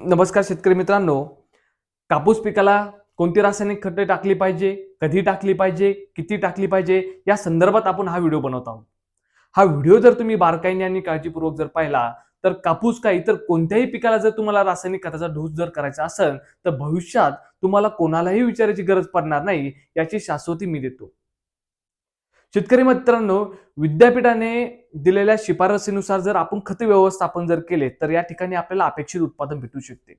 नमस्कार शेतकरी मित्रांनो. कापूस पिकाला कोणती रासायनिक खते टाकली पाहिजे? कधी टाकली पाहिजे? किती टाकली पाहिजे? या संदर्भात आपण हा व्हिडिओ बनवत आहोत. हा व्हिडिओ जर तुम्ही बारकाईने आणि काळजीपूर्वक जर पाहिला तर कापूस का इतर कोणत्याही पिकाला जर तुम्हाला रासायनिक खताचा डोस जर करायचा असेल तर भविष्यात तुम्हाला कोणालाही विचारायची गरज पडणार नाही याची शाश्वती मी देतो. शेतकरी मित्रांनो विद्यापीठाने दिलेल्या शिफारसीनुसार जर आपण खत व्यवस्थापन जर केले तर या ठिकाणी आपल्याला अपेक्षित उत्पादन भेटू शकते.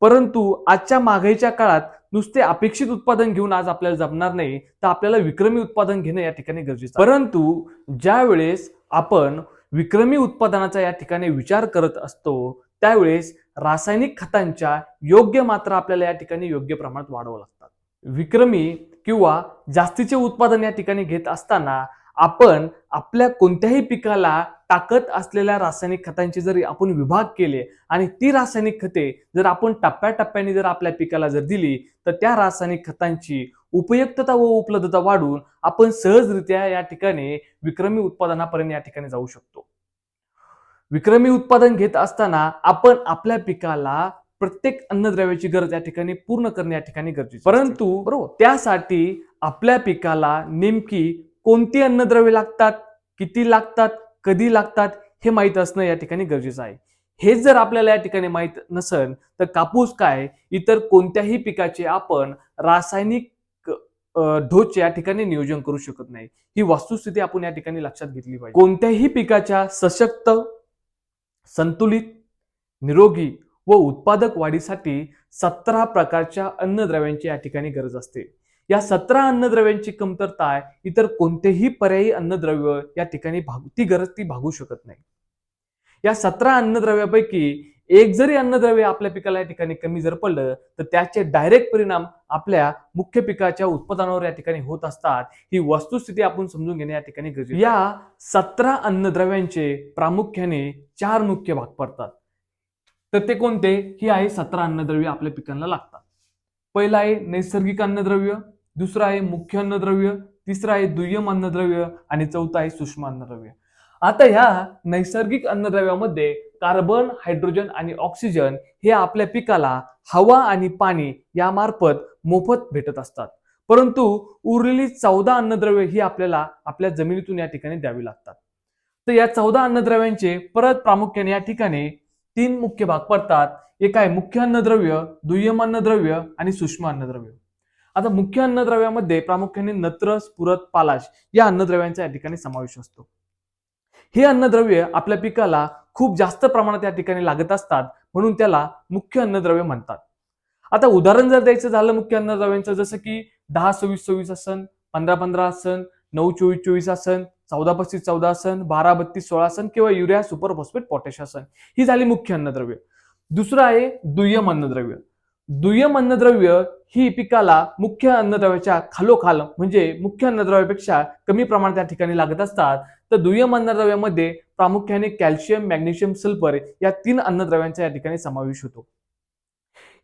परंतु आजच्या महागाईच्या काळात नुसते अपेक्षित उत्पादन घेऊन आज आपल्याला जमणार नाही तर आपल्याला विक्रमी उत्पादन घेणं या ठिकाणी गरजेचं परंतु ज्या वेळेस आपण विक्रमी उत्पादनाचा या ठिकाणी विचार करत असतो त्यावेळेस रासायनिक खतांच्या योग्य मात्रा आपल्याला या ठिकाणी योग्य प्रमाणात वाढवावं लागतं. विक्रमी किंवा जास्तीचे उत्पादन या ठिकाणी घेत असताना आपण आपल्या कोणत्याही पिकाला टाकत असलेल्या रासायनिक खतांची जर आपण विभाग केले आणि ती रासायनिक खते जर आपण टप्प्याटप्प्याने जर आपल्या पिकाला जर दिली तर त्या रासायनिक खतांची उपयुक्तता व उपलब्धता वाढून आपण सहजरित्या या ठिकाणी विक्रमी उत्पादनापर्यंत या ठिकाणी जाऊ शकतो. विक्रमी उत्पादन घेत असताना आपण आपल्या पिकाला प्रत्येक अन्नद्रव्याची गरज या ठिकाणी पूर्ण करणे या ठिकाणी गरजेचे परंतु बरोबर? त्यासाठी आपल्या पिकाला नेमकी कोणती अन्नद्रव्ये लागतात किती लागतात कधी लागतात हे माहीत असणं या ठिकाणी गरजेचं आहे. हेच जर आपल्याला या ठिकाणी माहीत नसेल तर कापूस काय इतर कोणत्याही पिकाचे आपण रासायनिक ढोच या ठिकाणी नियोजन करू शकत नाही. ही वस्तुस्थिती आपण या ठिकाणी लक्षात घेतली पाहिजे. कोणत्याही पिकाच्या सशक्त संतुलित निरोगी व उत्पादक वाढीसाठी सतरा प्रकारच्या अन्नद्रव्यांची या ठिकाणी गरज असते. या सतरा अन्नद्रव्यांची कमतरता इतर कोणतेही पर्यायी अन्नद्रव्य या ठिकाणी भाग ती गरज ती भागू शकत नाही. या सतरा अन्नद्रव्यापैकी एक जरी अन्नद्रव्य आपल्या पिकाला या ठिकाणी कमी जर पडलं तर त्याचे डायरेक्ट परिणाम आपल्या मुख्य पिकाच्या उत्पादनावर या ठिकाणी होत असतात. ही वस्तुस्थिती आपण समजून घेणे या ठिकाणी गरजेचे या सतरा अन्नद्रव्यांचे प्रामुख्याने चार मुख्य भाग पडतात. तर ते कोणते? ही आहे सतरा अन्नद्रव्य आपल्या पिकांना लागतात. पहिलं आहे नैसर्गिक अन्नद्रव्य दुसरं आहे मुख्य अन्नद्रव्य तिसरं आहे दुय्यम अन्नद्रव्य आणि चौथं आहे सूक्ष्म अन्नद्रव्य. आता ह्या नैसर्गिक अन्नद्रव्यामध्ये कार्बन हायड्रोजन आणि ऑक्सिजन हे आपल्या पिकाला हवा आणि पाणी यामार्फत मोफत भेटत असतात. परंतु उरलेली चौदा अन्नद्रव्य ही आपल्याला आपल्या जमिनीतून या ठिकाणी द्यावी लागतात. तर या चौदा अन्नद्रव्यांचे परत प्रामुख्याने या ठिकाणी तीन मुख्य भाग पडतात. एक आहे मुख्य अन्नद्रव्य दुय्यम अन्नद्रव्य आणि सूक्ष्म अन्नद्रव्य. आता मुख्य अन्नद्रव्यामध्ये प्रामुख्याने नत्र स्फुरत पालाश या अन्नद्रव्यांचा या ठिकाणी समावेश असतो. हे अन्नद्रव्य आपल्या पिकाला खूप जास्त प्रमाणात या ठिकाणी लागत असतात म्हणून त्याला मुख्य अन्नद्रव्य म्हणतात. आता उदाहरण जर द्यायचं झालं मुख्य अन्नद्रव्यांचं जसं की दहा सव्वीस सव्वीस आसन पंधरा पंधरा आसन नऊ चोवीस चोवीस आसन चौदा पस्तीस चौदा असन बारा बत्तीस सोळा आसन किंवा युरिया सुपर फॉस्फेट पोटॅश ही झाली मुख्य अन्नद्रव्य. दुसरं आहे दुय्यम अन्नद्रव्य. दुय्यम अन्नद्रव्य ही पिकाला मुख्य अन्नद्रव्याच्या खालोखाल म्हणजे मुख्य अन्नद्रव्यापेक्षा कमी प्रमाणात त्या ठिकाणी लागत असतात. तर दुय्यम अन्नद्रव्यामध्ये प्रामुख्याने कॅल्शियम मॅग्नेशियम सल्फर या तीन अन्नद्रव्यांचा या ठिकाणी समावेश होतो.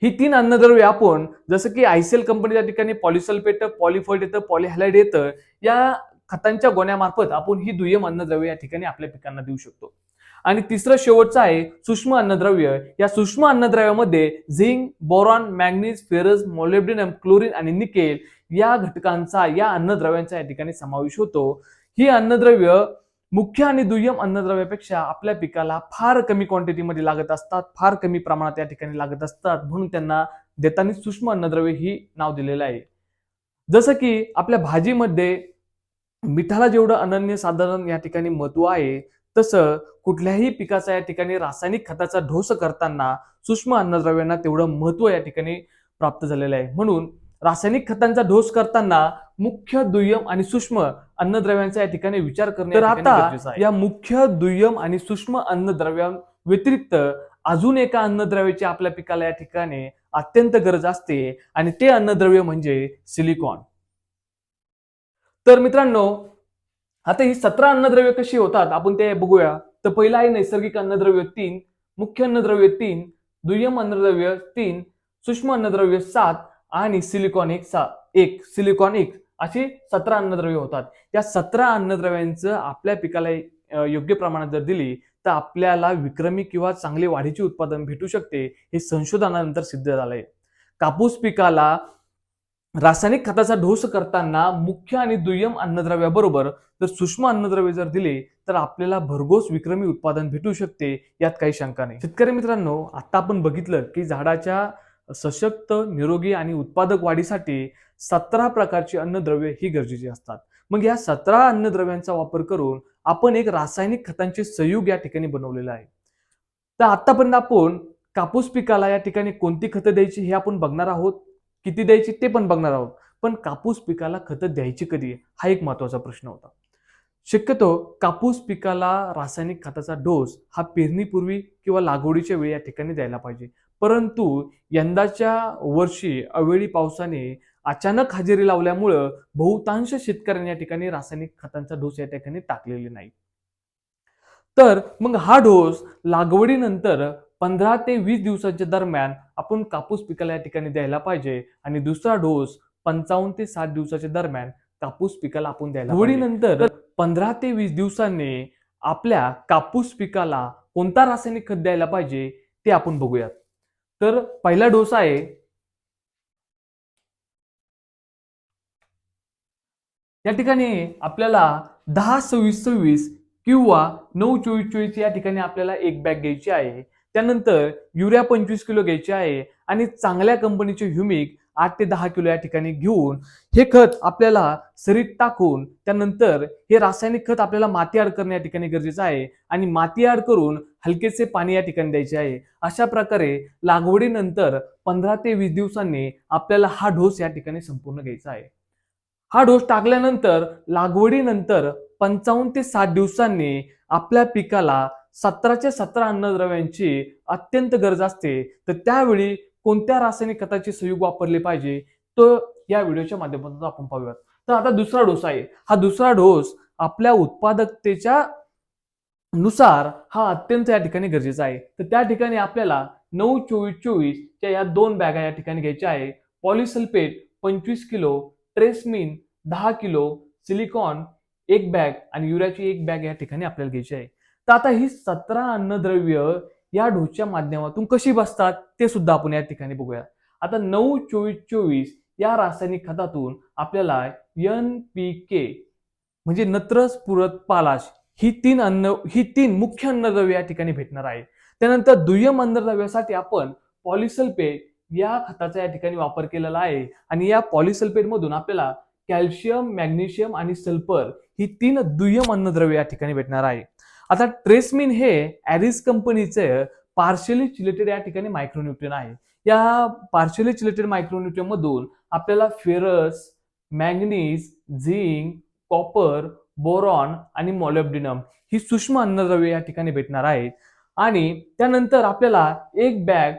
ही तीन अन्नद्रव्य आपण जसं की आयसीएल कंपनी त्या ठिकाणी पॉलिसल्फेट पॉलिफोल्ट येतं पॉलिहॅलाइड येतं या खतांच्या गोण्यामार्फत आपण ही दुय्यम अन्नद्रव्य या ठिकाणी आपल्या पिकांना देऊ शकतो. आणि तिसरं शेवटचं आहे सूक्ष्म अन्नद्रव्य. या सूक्ष्म अन्नद्रव्यामध्ये zinc boron manganese ferrous molybdenum chlorine आणि निकेल या घटकांचा या अन्नद्रव्यांचा या ठिकाणी समावेश होतो. ही अन्नद्रव्य मुख्य आणि दुय्यम अन्नद्रव्यापेक्षा आपल्या पिकाला फार कमी क्वांटिटीमध्ये लागत असतात फार कमी प्रमाणात या ठिकाणी लागत असतात. म्हणून त्यांना देताना सूक्ष्म अन्नद्रव्य ही नाव दिलेलं आहे. जसं की आपल्या भाजीमध्ये मिठाला जेवढं अनन्य साधारण या ठिकाणी महत्त्व आहे तसं कुठल्याही पिकाचा या ठिकाणी रासायनिक खताचा ढोस करताना सूक्ष्म अन्नद्रव्यांना तेवढं महत्त्व या ठिकाणी प्राप्त झालेलं आहे. म्हणून रासायनिक खतांचा ढोस करताना मुख्य दुय्यम आणि सूक्ष्म अन्नद्रव्यांचा या ठिकाणी विचार करणे तर आता या मुख्य दुय्यम आणि सूक्ष्म अन्नद्रव्यां व्यतिरिक्त अजून एका अन्नद्रव्याची आपल्या पिकाला या ठिकाणी अत्यंत गरज असते आणि ते अन्नद्रव्य म्हणजे सिलिकॉन. तर मित्रांनो आता ही सतरा अन्नद्रव्य कशी होतात आपण ते बघूया. तर पहिला आहे नैसर्गिक अन्नद्रव्य तीन मुख्य अन्नद्रव्य तीन दुय्यम अन्नद्रव्य तीन सूक्ष्म अन्नद्रव्य सात आणि सिलिकॉन एक सा एक सिलिकॉन एक अशी सतरा अन्नद्रव्य होतात. त्या सतरा अन्नद्रव्यांचं आपल्या पिकाला योग्य प्रमाणात जर दिली तर आपल्याला विक्रमी किंवा चांगले वाढीचे उत्पादन भेटू शकते हे संशोधनानंतर सिद्ध झालंय. कापूस पिकाला रासायनिक खताचा ढोस करताना मुख्य आणि दुय्यम अन्नद्रव्याबरोबर जर सूक्ष्म अन्नद्रव्य जर दिले तर आपल्याला भरघोस विक्रमी उत्पादन भेटू शकते यात काही शंका नाही. शेतकरी मित्रांनो आता आपण बघितलं की झाडाच्या सशक्त निरोगी आणि उत्पादक वाढीसाठी सतरा प्रकारची अन्नद्रव्ये ही गरजेची असतात. मग या सतरा अन्नद्रव्यांचा वापर करून आपण एक रासायनिक खतांचे संयुग या ठिकाणी बनवलेलं आहे. तर आतापर्यंत आपण कापूस पिकाला या ठिकाणी कोणती खतं द्यायची हे आपण बघणार आहोत. किती द्यायची ते पण बघणार आहोत. पण कापूस पिकाला खतं द्यायची कधी? हा एक महत्त्वाचा प्रश्न होता. शक्यतो कापूस पिकाला रासायनिक खताचा डोस हा पेरणीपूर्वी किंवा लागवडीच्या वेळी या ठिकाणी द्यायला पाहिजे. परंतु यंदाच्या वर्षी अवेळी पावसाने अचानक हजेरी लावल्यामुळं बहुतांश शेतकऱ्यांनी या ठिकाणी रासायनिक खतांचा डोस या ठिकाणी टाकलेले नाही. तर मग हा डोस लागवडीनंतर पंधरा ते वीस दिवसाच्या दरम्यान आपण कापूस पिकाला या ठिकाणी द्यायला पाहिजे आणि दुसरा डोस पंचावन्न ते साठ दिवसाच्या दरम्यान कापूस पिकाला आपण द्यायला लागवडीनंतर पंधरा ते वीस दिवसांनी आपल्या कापूस पिकाला कोणता रासायनिक खत द्यायला पाहिजे ते आपण बघूयात. तर पहिला डोस आहे. या ठिकाणी आपल्याला दहा सव्वीस सव्वीस किंवा नऊ चोवीस चोवीस या ठिकाणी आपल्याला एक बॅग घ्यायची आहे. त्यानंतर युरिया पंचवीस किलो घ्यायची आहे आणि चांगल्या कंपनीचे ह्युमिक आठ ते दहा किलो या ठिकाणी घेऊन हे खत आपल्याला सरीत टाकून त्यानंतर हे रासायनिक खत आपल्याला माती आड करणे या ठिकाणी गरजेचं आहे आणि माती आड करून हलकेसे पाणी या ठिकाणी द्यायचे आहे. अशा प्रकारे लागवडीनंतर पंधरा ते वीस दिवसांनी आपल्याला हा डोस या ठिकाणी संपूर्ण घ्यायचा आहे. हा डोस टाकल्यानंतर लागवडीनंतर पंचावन्न ते साठ दिवसांनी आपल्या पिकाला सतराच्या सतरा अन्नद्रव्यांची अत्यंत गरज असते. तर त्यावेळी कोणत्या रासायनिक खताचे संयुग वापरले पाहिजे? तो या व्हिडिओच्या माध्यमातून आपण पाहूयात. तर आता दुसरा डोस आहे. हा दुसरा डोस आपल्या उत्पादकतेच्या नुसार हा अत्यंत या ठिकाणी गरजेचा आहे. तर त्या ठिकाणी आपल्याला नऊ चोवीस चोवीस च्या या दोन बॅगा या ठिकाणी घ्यायच्या आहे. पॉलिसल्फेट पंचवीस किलो ट्रेसमिन दहा किलो सिलिकॉन एक बॅग आणि युरियाची एक बॅग या ठिकाणी आपल्याला घ्यायची आहे. तर आता ही सतरा अन्नद्रव्य या ढोच्या माध्यमातून कशी बसतात ते सुद्धा आपण या ठिकाणी बघूया. आता नऊ चोवीस चोवीस या रासायनिक खतातून आपल्याला एन पी के म्हणजे नत्रस पुरत पालाश ही तीन अन्न ही तीन मुख्य अन्नद्रव्य या ठिकाणी भेटणार आहे. त्यानंतर दुय्यम अन्नद्रव्यासाठी आपण पॉलिसल्फेट या खताचा या ठिकाणी वापर केलेला आहे आणि या पॉलिसल्फेट मधून आपल्याला कॅल्शियम मॅग्नेशियम आणि सल्फर ही तीन दुय्यम अन्नद्रव्य या ठिकाणी भेटणार आहे. आता ट्रेसमिन हे ॲरिस कंपनीचे पार्शली चिलेटेड या ठिकाणी मायक्रोन्युट्रियन आहे. या पार्शली चिलेटेड मायक्रोन्युट्रियन मधून आपल्याला ferrous manganese zinc copper boron आणि मॉलिब्डिनम ही सूक्ष्म अन्नद्रव्य या ठिकाणी भेटणार आहेत. आणि त्यानंतर आपल्याला एक बॅग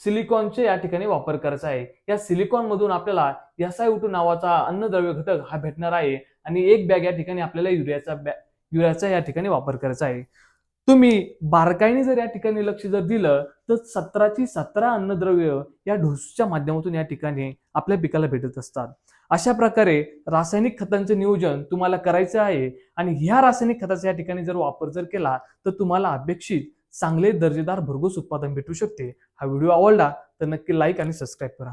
सिलिकॉनचे या ठिकाणी वापर करायचा आहे. या सिलिकॉन मधून आपल्याला एसआय टू नावाचा अन्नद्रव्य घटक हा भेटणार आहे. आणि एक बॅग या ठिकाणी आपल्याला युरियाचा बॅग युरियाचा या ठिकाणी वापर करायचा आहे. तुम्ही बारकाईने जर या ठिकाणी लक्ष जर दिलं तर सतराची सतरा अन्नद्रव्य या ढोसच्या माध्यमातून या ठिकाणी आपल्या पिकाला भेटत असतात. अशा प्रकारे रासायनिक खतांचं नियोजन तुम्हाला करायचं आहे आणि ह्या रासायनिक खताचा या ठिकाणी जर वापर जर केला तर तुम्हाला अपेक्षित चांगले दर्जेदार भरघोस उत्पादन भेटू शकते. हा व्हिडिओ आवडला तर नक्की लाईक आणि सबस्क्राईब करा.